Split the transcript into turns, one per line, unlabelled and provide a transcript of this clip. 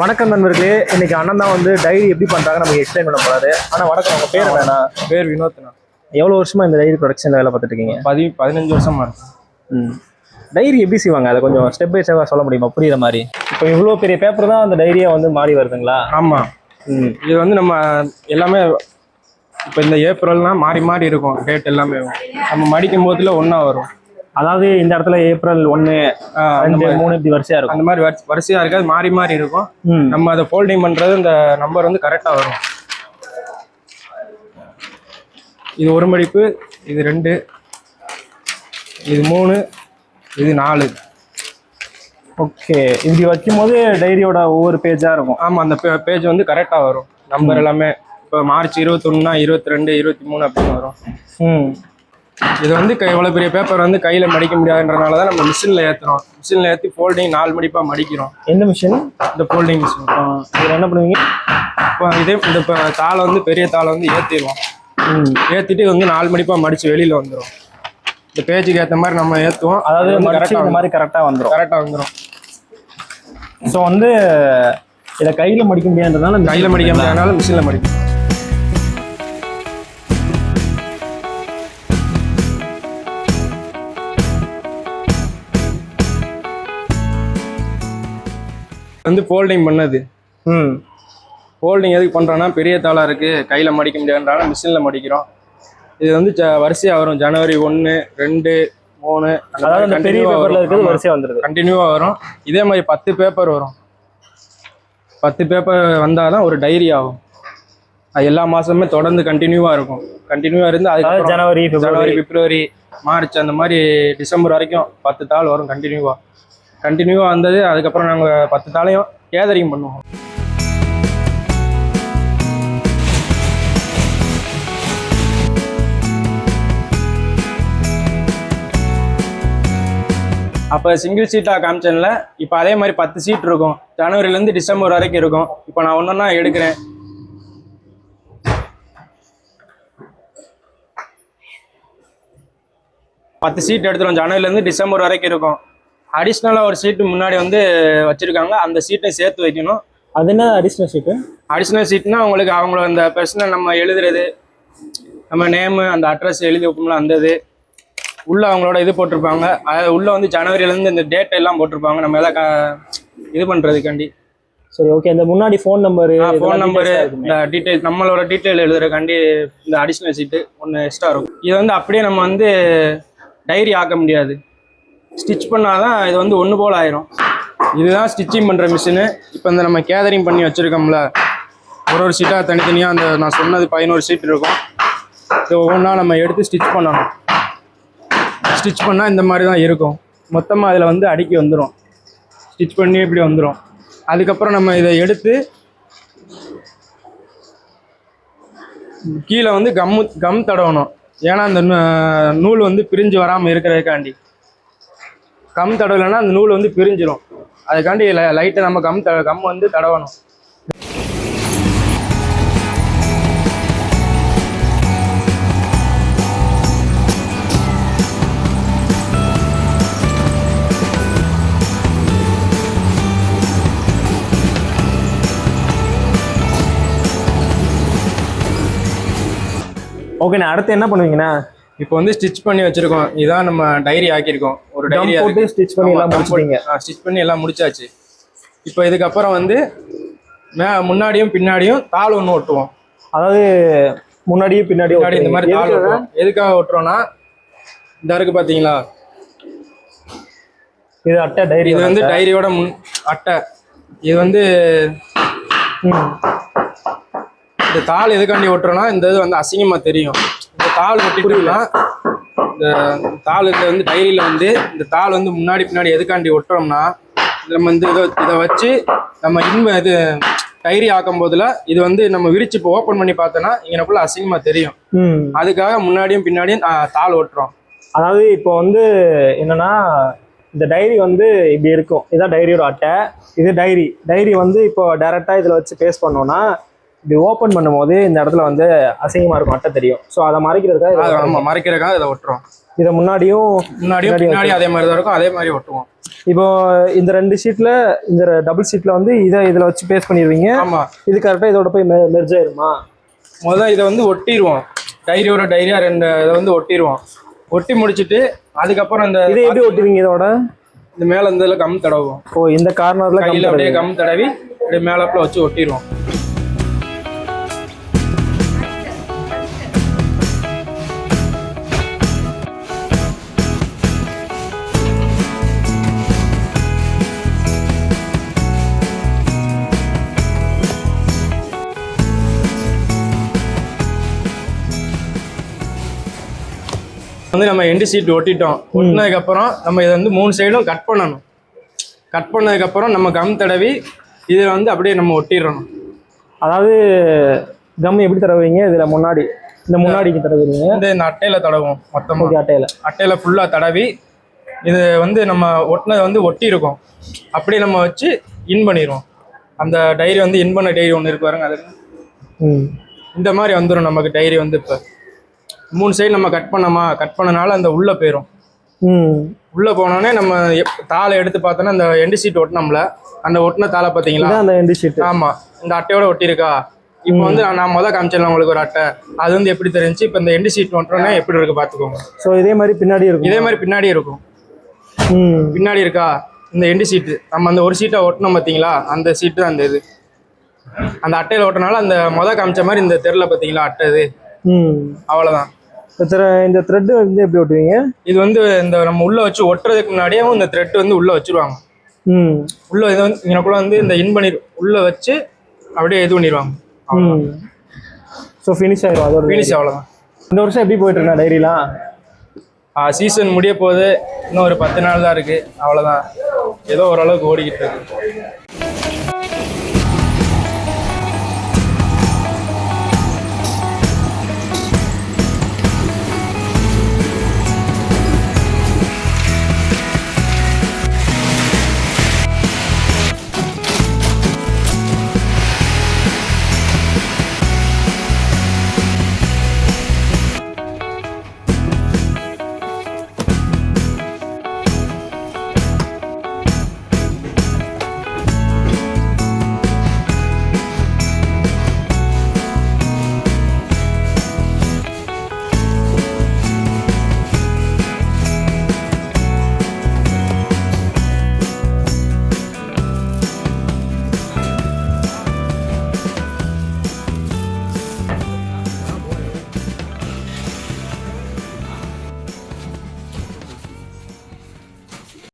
வணக்கம் நண்பர்களே. இன்னைக்கு அண்ணன் தான் வந்து டைரி எப்படி பண்றாங்க நமக்கு எக்ஸ்பிளைன் பண்ண போறாரு. ஆனா வணக்கம். உங்க பேர் என்னண்ணா?
பேர் வினோத்னா.
எவ்வளவு வருஷமா இந்த டைரி ப்ரொடக்ஷன்ல வேலை பார்த்துட்டு இருக்கீங்க?
பதி பதினஞ்சு வருஷமா இருக்கு.
ம். டைரி எப்படி செய்வாங்க? அதை கொஞ்சம் ஸ்டெப் பை ஸ்டெப்பாக சொல்ல முடியுமா? புரியுற மாதிரி. இப்போ இவ்வளோ பெரிய பேப்பர் தான் அந்த டைரியா வந்து மாறி வருதுங்களா?
ஆமா.
ம்.
இது வந்து நம்ம எல்லாமே இப்போ இந்த ஏப்ரல்னா மாறி மாறி இருக்கும். டேட் எல்லாமே. நம்ம மடிக்கும் போதுல ஒன்றா வரும்.
அதாவது இந்த இடத்துல ஏப்ரல் ஒன்று ரெண்டு மூணு இப்படி வரிசையா இருக்கும்.
அந்த மாதிரி வரிசை- வரிசையா இருக்காது மாறி மாறி இருக்கும். நம்ம அதை ஃபோல்டிங் பண்றது இந்த நம்பர் வந்து கரெக்டா வரும். இது ஒரு மடிப்பு இது ரெண்டு இது மூணு இது நாலு.
ஓகே. இப்படி வைக்கும்போது டைரியோட ஒவ்வொரு பேஜாக இருக்கும்.
ஆமா அந்த பேஜ் வந்து கரெக்டா வரும். நம்பர் எல்லாமே இப்போ மார்ச் இருபத்தொன்னுனா இருபத்தி ரெண்டு இருபத்தி மூணு அப்படின்னு வரும்.
ம்.
இது வந்து இவ்வளவு பெரிய பேப்பர் வந்து கையில மடிக்க முடியாதுன்றனால தான் நம்ம மிஷினில் ஏத்துறோம். மிஷினில் ஏற்றி ஃபோல்டிங் நாலு மடிப்பா மடிக்கிறோம்.
எந்த மிஷின்
இந்த ஃபோல்டிங் மிஷின்
இதில் என்ன பண்ணுவீங்க?
இப்போ இதே இந்த இப்போ தாளை வந்து பெரிய தாளை வந்து ஏற்றிடுவோம் ஏற்றிட்டு வந்து நாலு மடிப்பா மடிச்சு வெளியில வந்துடும் இந்த பேஜுக்கு ஏற்ற மாதிரி நம்ம ஏற்றுவோம்
அதாவது
கரெக்டாக
மாதிரி கரெக்டாக வந்துடும்
கரெக்டாக வந்துடும்
ஸோ வந்து இதை கையில் மடிக்க முடியாதுன்றதுனால
கையில் மடிக்க முடியாதனால மிஷினில் மடிக்கும் வந்து ஃபோல்டிங் பண்ணது.
ம்.
ஃபோல்டிங் எதுக்கு பண்ணுறோன்னா பெரிய தாளாக இருக்குது கையில் மடிக்க முடியாதுனால மிஷினில் மடிக்கிறோம். இது வந்து ஜ- வரிசையா வரும். ஜனவரி ஒன்று ரெண்டு மூணு
அதாவது பெரிய பேப்பர்ல இருக்கிறது வரிசையாக வந்துடுது
கண்டினியூவாக வரும். இதே மாதிரி பத்து பேப்பர் வரும். பத்து பேப்பர் வந்தால் தான் ஒரு டைரி ஆகும். அது எல்லா மாதமுமே தொடர்ந்து கண்டினியூவாக இருக்கும். கண்டினியூவாக இருந்து அதுக்கு
ஜனவரி
ஜனவரி
பிப்ரவரி.
பிப்ரவரி மார்ச் அந்த மாதிரி டிசம்பர் வரைக்கும் பத்து தாள் வரும் கண்டினியூவாக கண்டினியூவாக வந்தது. அதுக்கப்புறம் நாங்கள் பத்து தாளையும் கேதரிங் பண்ணுவோம். அப்போ சிங்கிள் சீட்டாக காமிச்சேன்ல இப்போ அதே மாதிரி பத்து சீட் இருக்கும். ஜனவரிலேருந்து டிசம்பர் வரைக்கும் இருக்கும். இப்போ நான் ஒன்றா எடுக்கிறேன். பத்து சீட் எடுத்துரும் ஜனவரிலேருந்து டிசம்பர் வரைக்கும் இருக்கும். அடிஷ்னலாக ஒரு சீட்டு முன்னாடி வந்து வச்சுருக்காங்க. அந்த சீட்டை சேர்த்து வைக்கணும்.
அது என்ன அடிஷனல் ஷீட்டு
அடிஷ்னல் சீட்னா உங்களுக்கு அவங்கள அந்த பிரச்சனை நம்ம எழுதுறது நம்ம நேமு அந்த அட்ரஸ் எழுதி வைப்போம்ல அந்த இது. உள்ள அவங்களோட இது போட்டிருப்பாங்க. அதாவது உள்ள வந்து ஜனவரியிலேருந்து இந்த டேட் எல்லாம் போட்டிருப்பாங்க. நம்ம எல்லாம் இது பண்ணுறதுக்காண்டி
சரி ஓகே இந்த முன்னாடி ஃபோன் நம்பரு
ஃபோன் நம்பரு இந்த டீட்டெயில் நம்மளோட டீட்டெயில் எழுதுறதுக்காண்டி இந்த அடிஷ்னல் சீட்டு ஒன்று எக்ஸ்ட்ரா இருக்கும். இது வந்து அப்படியே நம்ம வந்து டைரி ஆக்க முடியாது. ஸ்டிச் பண்ணால் தான் இது வந்து ஒன்று போல் ஆயிரும். இதுதான் ஸ்டிச்சிங் பண்ணுற மிஷினு. இப்போ இந்த நம்ம கேதரிங் பண்ணி வச்சுருக்கோம்ல ஒரு ஒரு சீட்டாக தனித்தனியாக அந்த நான் சொன்னது பதினோரு சீட் இருக்கும். இது ஒவ்வொன்றா நம்ம எடுத்து ஸ்டிச் பண்ணணும். ஸ்டிச் பண்ணால் இந்த மாதிரி தான் இருக்கும். மொத்தமாக அதில் வந்து அடுக்கி வந்துடும் ஸ்டிச் பண்ணி இப்படி வந்துடும் அதுக்கப்புறம் நம்ம இதை எடுத்து கீழே வந்து கம்மு கம் தடவணும். ஏன்னா அந்த நூ- நூல் வந்து பிரிஞ்சு வராமல் இருக்கிறதுக்காண்டி. கம் தடவலைன்னா அந்த நூல் வந்து பிரிஞ்சிடும் அதுக்காண்டி லைட்டை நம்ம கம் த கம் வந்து தடவணும்.
ஓகேண்ணா அடுத்து என்ன பண்ணுவீங்கண்ணா
இப்போ வந்து ஸ்டிச் பண்ணி வச்சிருக்கோம். இதான் நம்ம டைரி ஆக்கியிருக்கோம். ஒரு டைரி
போட்டு ஸ்டிச் பண்ணி எல்லாம் முடிச்சிட்டீங்க.
ஸ்டிச் பண்ணி எல்லாம் முடிச்சாச்சு. இப்போ இதுக்கப்புறம் வந்து மே முன்னாடியும் பின்னாடியும் தாள் ஒன்று ஒட்டுவோம்.
அதாவது முன்னாடியும் பின்னாடியும்
முன்னாடி இந்த மாதிரி தாள் ஒட்டுவோம் எதுக்காக ஒட்டுறோம்னா இந்த இருக்கு பார்த்தீங்களா
இது அட்டை டைரி
இது வந்து டைரியோட முன் அட்டை. இது வந்து இந்த தாள் எதுக்காண்டி ஒட்டுறோம்னா இந்த இது வந்து அசிங்கமா தெரியும். தாள் ஒட்டிட்டோம்னா இந்த தாள் இது வந்து டைரியில வந்து இந்த தாள் வந்து முன்னாடி பின்னாடி எதுக்காண்டி ஒட்டுறோம்னா நம்ம வந்து இதை இதை வச்சு நம்ம இன்ம இது டைரி ஆக்கும் போதுல இது வந்து நம்ம விரிச்சு இப்போ ஓப்பன் பண்ணி பார்த்தோன்னா இங்கனக்குள்ள அசிங்கமா தெரியும். அதுக்காக முன்னாடியும் பின்னாடியும் தாள் ஒட்டுறோம்.
அதாவது இப்போ வந்து என்னன்னா இந்த டைரி வந்து இப்படி இருக்கும். இதான் டைரியோட அட்டை. இது டைரி. டைரி வந்து இப்போ டைரெக்டாக இதில் வச்சு பேஸ்ட் பண்ணோம்னா இப்படி ஓப்பன் பண்ணும்போது இந்த இடத்துல வந்து அசிங்கமாக இருக்கும் அட்டை தெரியும். ஸோ அதை மறைக்கிறதுக்காக
ஆமா மறைக்கிறதுக்காக இதை ஒட்டுறோம்.
இதை முன்னாடியும்
முன்னாடியும் பின்னாடி அதே மாதிரி தான் இருக்கும். அதே மாதிரி ஒட்டுவோம்.
இப்போ இந்த ரெண்டு ஷீட்ல இந்த டபுள் ஷீட்ல வந்து இதை இதுல வச்சு பேஸ்ட் பண்ணிடுவீங்க.
ஆமா.
இது கரெக்டா இதோட போய் மெர்ஜ் ஆயிருமா?
முதல்ல இதை வந்து ஒட்டிடுவோம். டைரியோட டைரியா ரெண்டு இதை வந்து ஒட்டிடுவோம். ஒட்டி முடிச்சிட்டு அதுக்கப்புறம் இந்த
இதை எப்படி ஒட்டுவீங்க இதோட?
இந்த மேல இந்த கம் தடவுவோம்.
ஓ இந்த கார்னர்ல
கையில அப்படியே கம் தடவி அப்படியே மேலப்புல வச்சு ஒட்டிடுவோம். வந்து நம்ம எண்டு சீட் ஒட்டிட்டோம். ஒட்டினதுக்கு அப்புறம் நம்ம இதை வந்து மூணு சைடும் கட் பண்ணணும். கட் பண்ணதுக்கு அப்புறம் நம்ம கம் தடவி இதை வந்து அப்படியே நம்ம ஒட்டிடணும்.
அதாவது கம் எப்படி தடவுவீங்க? இதுல முன்னாடி இந்த முன்னாடிக்கு தடவுவீங்க.
வந்து இந்த அட்டையில தடவும் மொத்தமா.
ஓகே அட்டையில.
அட்டையில ஃபுல்லா தடவி இது வந்து நம்ம ஒட்டினது வந்து ஒட்டி இருக்கும் அப்படியே நம்ம வச்சு இன் பண்ணிடுவோம். அந்த டைரி வந்து இன் பண்ண டைரி ஒன்று இருக்கு பாருங்க அது
ம்.
இந்த மாதிரி வந்துடும் நமக்கு டைரி வந்து இப்போ. மூணு சைடு நம்ம கட் பண்ணோமா? கட் பண்ணனால அந்த உள்ளே போயிடும் உள்ளே போனோடனே நம்ம தாளை எடுத்து பார்த்தோன்னா அந்த எண்டு சீட் ஒட்டினோம்ல அந்த ஒட்டின தாளை பார்த்தீங்களா?
அந்த எண்டு ஷீட்
ஆமா. இந்த அட்டையோட ஒட்டியிருக்கா? இப்போ வந்து நான் முதல் காமிச்சிடலாம் உங்களுக்கு ஒரு அட்டை. அது வந்து எப்படி தெரிஞ்சு இப்போ இந்த எண்டு சீட் ஒட்டுறோன்னா எப்படி இருக்கு பார்த்துக்கோங்க.
ஸோ இதே மாதிரி பின்னாடி இருக்கும்.
இதே மாதிரி பின்னாடி இருக்கும். பின்னாடி இருக்கா? இந்த எண்டு சீட்டு நம்ம அந்த ஒரு சீட்டை ஒட்டினோம் பார்த்தீங்களா? அந்த சீட்டு தான் அந்த இது. அந்த அட்டையில் ஒட்டினால அந்த முதல் காமிச்ச மாதிரி இந்த தெருல பார்த்தீங்களா? அட்டை இது. அவ்வளோதான்
இந்த த்ரெட் வந்து எப்படி ஒட்டுவீங்க?
இது வந்து இந்த நம்ம உள்ள வச்சு ஒட்டுறதுக்கு முன்னாடியே இந்த த்ரெட் வந்து உள்ள வச்சிருவாங்க.
ம்.
உள்ள இது வந்து இங்கனக்குள்ள வந்து இந்த இன் பண்ணி உள்ள வச்சு அப்படியே இது பண்ணிடுவாங்க
ம். ஸோ ஃபினிஷ் ஆயிரும் அதோட
ஃபினிஷ் அவ்வளோதான்
இந்த வருஷம் எப்படி போயிட்டு இருக்கா டைரிலாம்
சீசன் முடிய போகுது இன்னும் ஒரு பத்து நாள் தான் இருக்கு. அவ்வளோதான் ஏதோ ஓரளவுக்கு ஓடிக்கிட்டு இருக்கு.